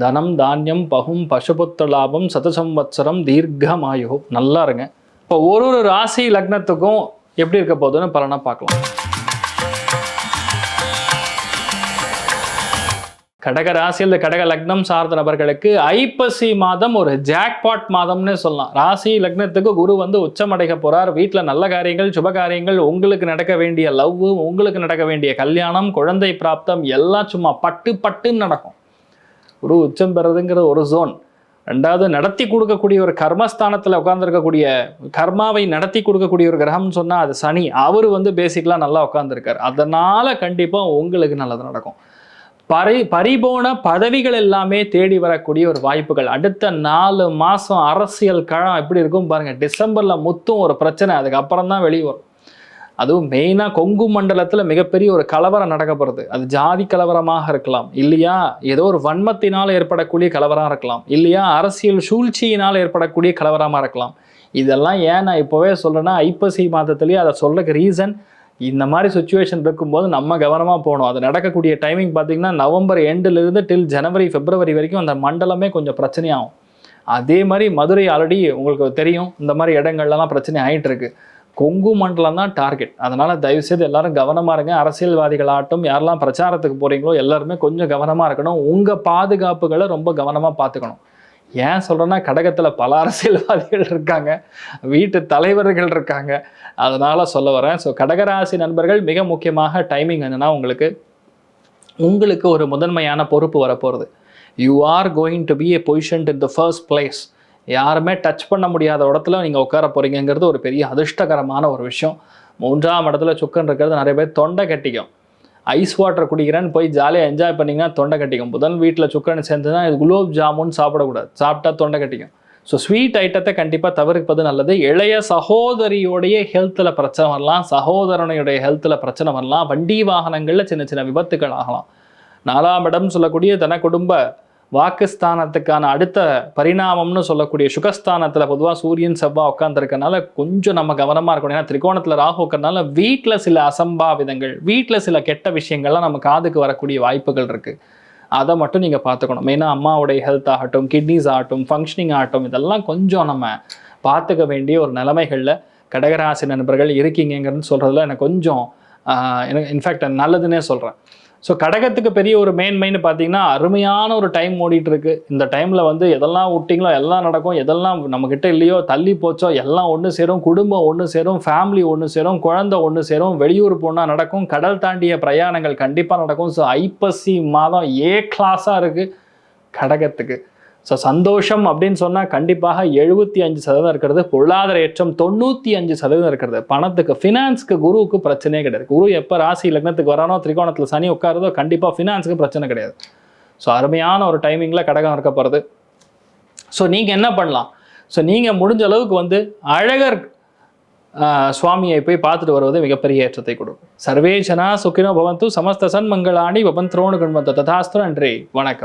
தனம் தானியம் பகும் பசுபுத்த லாபம் சதசம்வத்சரம் தீர்க்கமாயு. நல்லா இருங்க. இப்போ ஒரு ஒரு ராசி லக்னத்துக்கும் எப்படி இருக்க போகுதுன்னு பலனாக பார்க்கலாம். கடக ராசி இந்த கடக லக்னம் சார்ந்த நபர்களுக்கு ஐப்பசி மாதம் ஒரு ஜாக்பாட் மாதம்னு சொல்லலாம். ராசி லக்னத்துக்கு குரு வந்து உச்சமடைக போகிறார் வீட்டில் நல்ல காரியங்கள் சுப காரியங்கள் உங்களுக்கு நடக்க வேண்டிய லவ் உங்களுக்கு நடக்க வேண்டிய கல்யாணம் குழந்தை பிராப்தம் எல்லாம் சும்மா பட்டு பட்டுன்னு நடக்கும். குரு உச்சம் பெறதுங்கிற ஒரு ஜோன் ரெண்டாவது நடத்தி கொடுக்கக்கூடிய ஒரு கர்மஸ்தானத்தில் உட்காந்துருக்கக்கூடிய கர்மாவை நடத்தி கொடுக்கக்கூடிய ஒரு கிரகம்னு சொன்னால் அது சனி. அவர் வந்து பேசிக்கலாக நல்லா உட்காந்துருக்கார் அதனால் கண்டிப்பாக உங்களுக்கு நல்லது நடக்கும். பரி பறிபோன பதவிகள் எல்லாமே தேடி வரக்கூடிய ஒரு வாய்ப்புகள். அடுத்த நாலு மாதம் அரசியல் களம் எப்படி இருக்கும் பாருங்கள் டிசம்பரில் மொத்தம் ஒரு பிரச்சனை. அதுக்கப்புறம் தான் வெளியே வரும். அதுவும் மெயினாக கொங்கு மண்டலத்தில் மிகப்பெரிய ஒரு கலவரம் நடக்கப்படுறது அது ஜாதி கலவரமாக இருக்கலாம். இல்லையா? ஏதோ ஒரு வன்மத்தினால் ஏற்படக்கூடிய கலவரம் இருக்கலாம். இல்லையா? அரசியல் சூழ்ச்சியினால் ஏற்படக்கூடிய கலவரமாக இருக்கலாம். இதெல்லாம் ஏன் நான் இப்போவே சொல்கிறேன்னா ஐப்பசி மாதத்துலேயே அதை சொல்லக்கு ரீசன் இந்த மாதிரி சுச்சுவேஷன் இருக்கும்போது நம்ம கவனமாக போகணும். அது நடக்கக்கூடிய டைமிங் பார்த்தீங்கன்னா நவம்பர் எண்டுலேருந்து டில் ஜனவரி பிப்ரவரி வரைக்கும் அந்த மண்டலமே கொஞ்சம் பிரச்சனையாகும். அதே மாதிரி மதுரை ஆல்ரெடி உங்களுக்கு தெரியும். இந்த மாதிரி இடங்கள்லாம் பிரச்சனை ஆகிட்டு இருக்குது கொங்கு மண்டலம் தான் டார்கெட் அதனால் தயவுசெய்து எல்லாரும் கவனமாக இருங்க. அரசியல்வாதிகளாகட்டும் யாரெல்லாம் பிரச்சாரத்துக்கு போகிறீங்களோ எல்லாருமே கொஞ்சம் கவனமாக இருக்கணும். உங்கள் பாதுகாப்புகளை ரொம்ப கவனமாக பார்த்துக்கணும். ஏன் சொல்கிறேன்னா கடகத்தில் பல அரசியல்வாதிகள் இருக்காங்க. வீட்டு தலைவர்கள் இருக்காங்க. அதனால் சொல்ல வரேன். ஸோ கடகராசி நண்பர்கள் மிக முக்கியமாக டைமிங் என்னென்னா உங்களுக்கு உங்களுக்கு ஒரு முதன்மையான பொறுப்பு வரப்போகிறது you are going to be a position in the first place யாருமே டச் பண்ண முடியாத இடத்துல நீங்கள் உட்கார போகிறீங்கிறது ஒரு பெரிய அதிர்ஷ்டகரமான ஒரு விஷயம். மூன்றாம் இடத்துல சுக்கன் இருக்கிறது நிறைய பேர் தொண்டை கட்டிக்கும். ஐஸ் வாட்டர் குடிக்கிறேன்னு போய் ஜாலியாக என்ஜாய் பண்ணிங்கன்னா தொண்டை கட்டிக்கும். புதன் வீட்டில் சுக்கரன் சேர்ந்துன்னா இது குலோப் ஜாமுன் சாப்பிடக்கூடாது. சாப்பிட்டா தொண்டை கட்டிக்கும். ஸோ ஸ்வீட் ஐட்டத்தை கண்டிப்பாக தவிர்ப்பது நல்லது. இளைய சகோதரியோடைய ஹெல்த்தில் பிரச்சனை வரலாம். சகோதரனுடைய ஹெல்த்தில் பிரச்சனை வரலாம். வண்டி வாகனங்களில் சின்ன சின்ன விபத்துகள் ஆகலாம். நாலாம் இடம் சொல்லக்கூடிய தன குடும்ப வாக்குஸ்தானத்துக்கான அடுத்த பரிணாமம்னு சொல்லக்கூடிய சுகஸ்தானத்தில் பொதுவாக சூரியன் செவ்வாய் உட்காந்துருக்கனால கொஞ்சம் நம்ம கவனமாக இருக்கணும். ஏன்னா திரிகோணத்தில் ராகு இருக்கிறனால வீட்டில் சில அசம்பாவிதங்கள் வீட்டில் சில கெட்ட விஷயங்கள்லாம் நம்ம காதுக்கு வரக்கூடிய வாய்ப்புகள் இருக்குது அதை மட்டும் நீங்கள் பார்த்துக்கணும். மெயினாக அம்மாவுடைய ஹெல்த் ஆகட்டும் கிட்னிஸ் ஆகட்டும் ஃபங்க்ஷனிங் ஆகட்டும் இதெல்லாம் கொஞ்சம் நம்ம பார்த்துக்க வேண்டிய ஒரு நிலைமைகளில் கடகராசி நண்பர்கள் இருக்கீங்கங்கிறது சொல்கிறதுல எனக்கு கொஞ்சம் எனக்கு இன்ஃபேக்ட் நல்லதுன்னே சொல்கிறேன் ஸோ கடகத்துக்கு பெரிய ஒரு மேன்மைன்னு பார்த்தீங்கன்னா அருமையான ஒரு டைம் ஓடிட்டு இருக்கு இந்த டைமில் வந்து எதெல்லாம் விட்டிங்களோ எல்லாம் நடக்கும் எதெல்லாம் நம்மக்கிட்ட இல்லையோ தள்ளி போச்சோ எல்லாம் ஒன்று சேரும் குடும்பம் ஒன்று சேரும் ஃபேமிலி ஒன்று சேரும் குழந்தை ஒன்று சேரும் வெளியூர் போனால் நடக்கும் கடல் தாண்டிய பிரயாணங்கள் கண்டிப்பாக நடக்கும். ஸோ ஐப்பசி மாதம் ஏ கிளாஸாக இருக்குது கடகத்துக்கு. ஸோ சந்தோஷம் அப்படின்னு சொன்னால் கண்டிப்பாக எழுபத்தி அஞ்சு சதவீதம் இருக்கிறது. பொருளாதார ஏற்றம் தொண்ணூற்றி அஞ்சு சதவீதம் இருக்கிறது. பணத்துக்கு ஃபினான்ஸுக்கு குருவுக்கு பிரச்சனையே கிடையாது. குரு எப்போ ராசி லக்னத்துக்கு வரானோ திரிகோணத்தில் சனி உட்காருதோ கண்டிப்பாக ஃபினான்ஸுக்கு பிரச்சனை கிடையாது. ஸோ அருமையான ஒரு டைமிங்கில் கடகம் இருக்க போகிறது ஸோ நீங்கள் என்ன பண்ணலாம்? ஸோ நீங்கள் முடிஞ்ச அளவுக்கு வந்து அழகர் சுவாமியை போய் பார்த்துட்டு வருவது மிகப்பெரிய ஏற்றத்தை கொடுக்கும். சர்வேஜனா சுக்கினோ பவந்து சமஸ்த சன்மங்களாணி பவந்த்ரோணு குண்பந்த ததாஸ்திரம் நன்றி. வணக்கம்.